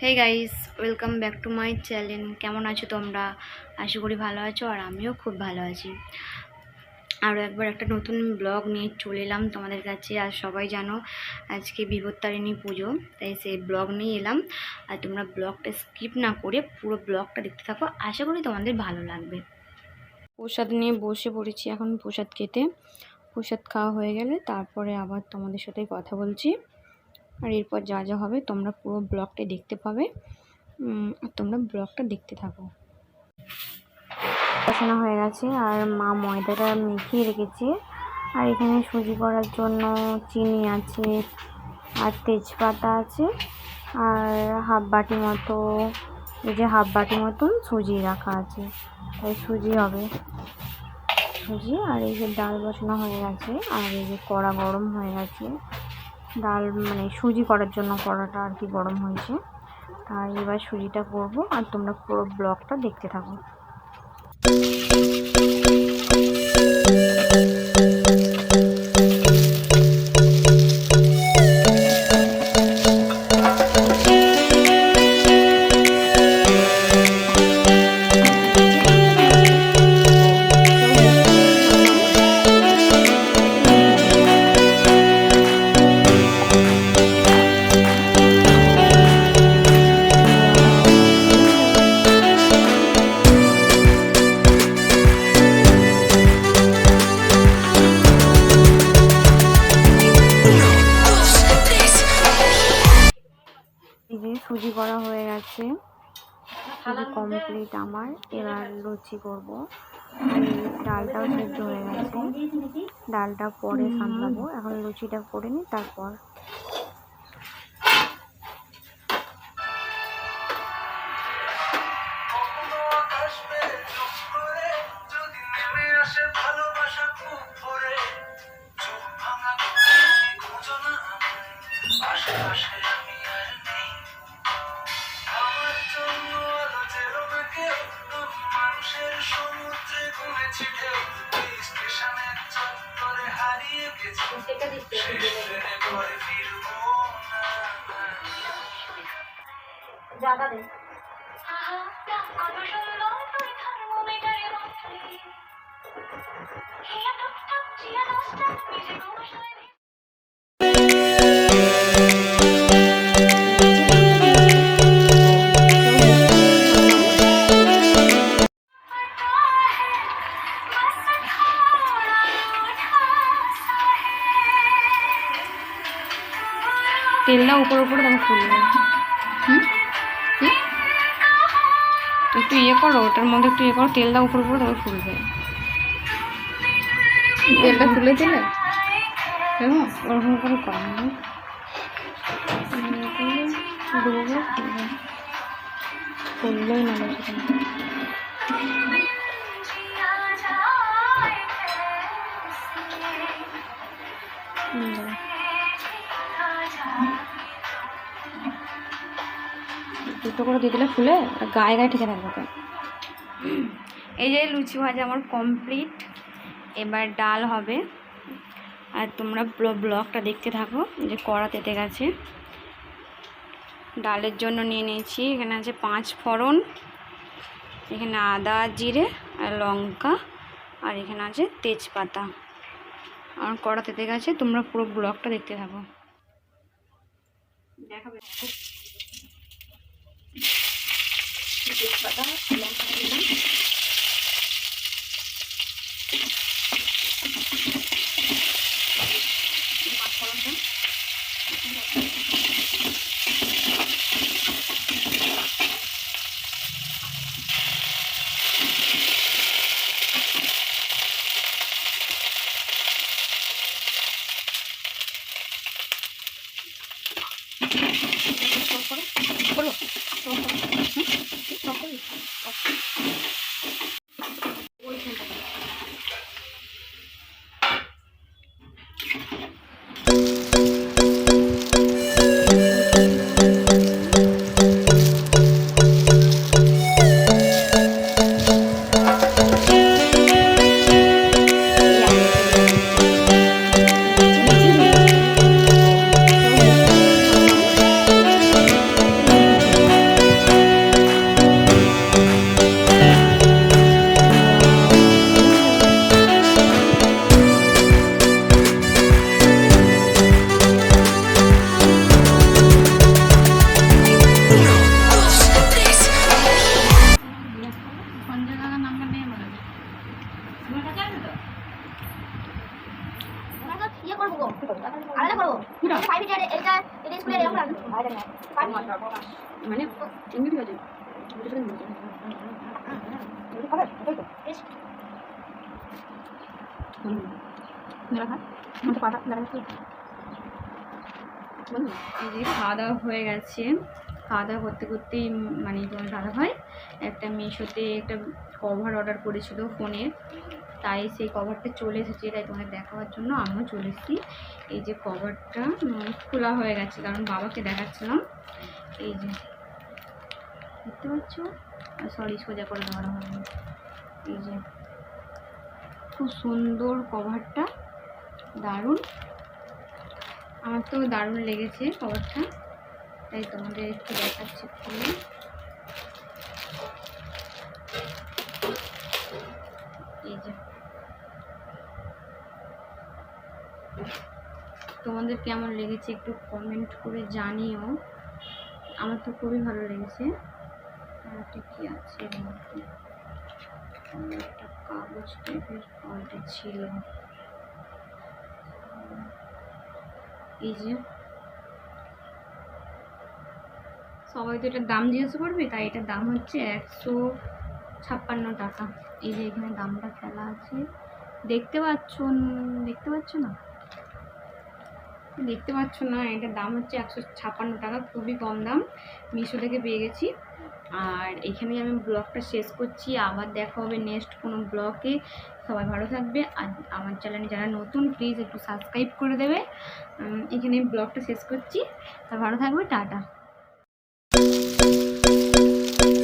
Hey guys welcome back to my channel কেমন আছো তোমরা? আশা করি ভালো আছো আর আমিও খুব ভালো আছি। আরও একবার একটা নতুন ব্লগ নিয়ে চলে এলাম তোমাদের কাছে। আর সবাই জানো, আজকে বিপত্তারিণী পুজো, তাই সেই ব্লগ নিয়ে এলাম। আর তোমরা ব্লগটা স্কিপ না করে পুরো ব্লগটা দেখতে থাকো। আশা করি তোমাদের ভালো লাগবে। প্রসাদ নিয়ে বসে পড়েছি এখন প্রসাদ খেতে। প্রসাদ খাওয়া হয়ে গেলে তারপরে আবার তোমাদের সাথে কথা বলছি। আর এরপর যা যা হবে তোমরা পুরো ব্লগটা দেখতে পাবে। আর তোমরা ব্লগটা দেখতে থাকো। পড়াশোনা হয়ে গেছে আর মা ময়দাটা মেখিয়ে রেখেছে। আর এখানে সুজি করার জন্য চিনি আছে আর তেজপাতা আছে আর হাফ বাটি মতো, এই যে হাফ বাটি মতন সুজি রাখা আছে। তাই সুজি হবে। সুজি আর এই যে ডাল বসানো হয়ে গেছে আর এই যে কড়া গরম হয়ে গেছে। ডাল মানে সুজি করার জন্য কড়াটা আর কি গরম হয়েছে। তাই এবার সুজিটা করব আর তোমরা পুরো ব্লগটা দেখতে থাকো। হয়ে গেছে কমপ্লিট আমার এবার লুচি করব। ডালটাও সেদ্ধ হয়ে গেছে। ডালটা পরে সামলাবো। এখন লুচিটা করে নিই তারপর সমুদ্রে ঘুমেছি ঢেউ এই স্টেশনের চত্বরে হারিয়ে গেছি। শেষ ট্রেনে তেলটা উপর উপরে তখন ফুলবে হুম? একটু ইয়ে করো ওটার মধ্যে একটু ইয়ে করো তেলটা উপর উপরে তবে ফুলবে। তেলটা তুলে দিলে? ওরকম করে ফুলবে ফুললেই না হুম দুটো করে দিয়ে দিলে ফুলে গায়ে গায়ে ঠেকে থাকবে এই যে লুচি ভাজা আমার কমপ্লিট এবার ডাল হবে। আর তোমরা ব্লগটা দেখতে থাকো যে কড়া তেতে গেছে। ডালের জন্য নিয়ে নিয়েছি, এখানে আছে পাঁচ ফোড়ন, এখানে আদা, জিরে আর লঙ্কা, আর এখানে আছে তেজপাতা। আর কড়া তেতে গেছে, তোমরা পুরো ব্লগটা দেখতে থাকো। দেখাবে। cepat tak? Selamat hari. Okay. মানে খাওয়া দাওয়া হয়ে গেছে। খাওয়া দাওয়া করতে করতেই মানে তোমার ভাই একটা মিশোতে একটা কভার অর্ডার করেছিল ফোনে। তাই সেই কভারটা চলে এসেছে, তাই তোমাদের দেখাবার জন্য আমিও চলে এসেছি। এই যে কভারটা খোলা হয়ে গেছে, কারণ বাবাকে দেখাচ্ছিলাম। এই যে, দেখতে পাচ্ছ? সরি সোজা করে ধরা হয়নি এই যে, খুব সুন্দর কভারটা দারুণ। আমার তো দারুণ লেগেছে কভারটা তাই তোমাদের একটু দেখাচ্ছি। খুলে তোমাদের কেমন লেগেছে একটু কমেন্ট করে জানিও। আমার তো খুবই ভালো লেগেছে। কি আছে একটা কাগজ টাইপের কলটা ছিল। এই যে। সবাই তো এটার দাম জিজ্ঞেস করবে, তাই এটার দাম হচ্ছে একশো ছাপ্পান্ন টাকা। এই যে এখানে দামটা ফেলা আছে। দেখতে পাচ্ছ দেখতে পাচ্ছ না? দেখতে পাচ্ছ না, এটার দাম হচ্ছে একশো ছাপ্পান্ন টাকা, খুবই কম দাম, মিশো থেকে পেয়ে গেছি। আর এখানে আমি ব্লগটা শেষ করছি, আবার দেখা হবে নেক্সট কোনো ব্লগে সবাই ভালো থাকবে, আর আমার চ্যানেলে যারা নতুন প্লিজ একটু সাবস্ক্রাইব করে দেবে। এখানে ব্লগটা শেষ করছি, তা ভালো থাকবে, টাটা।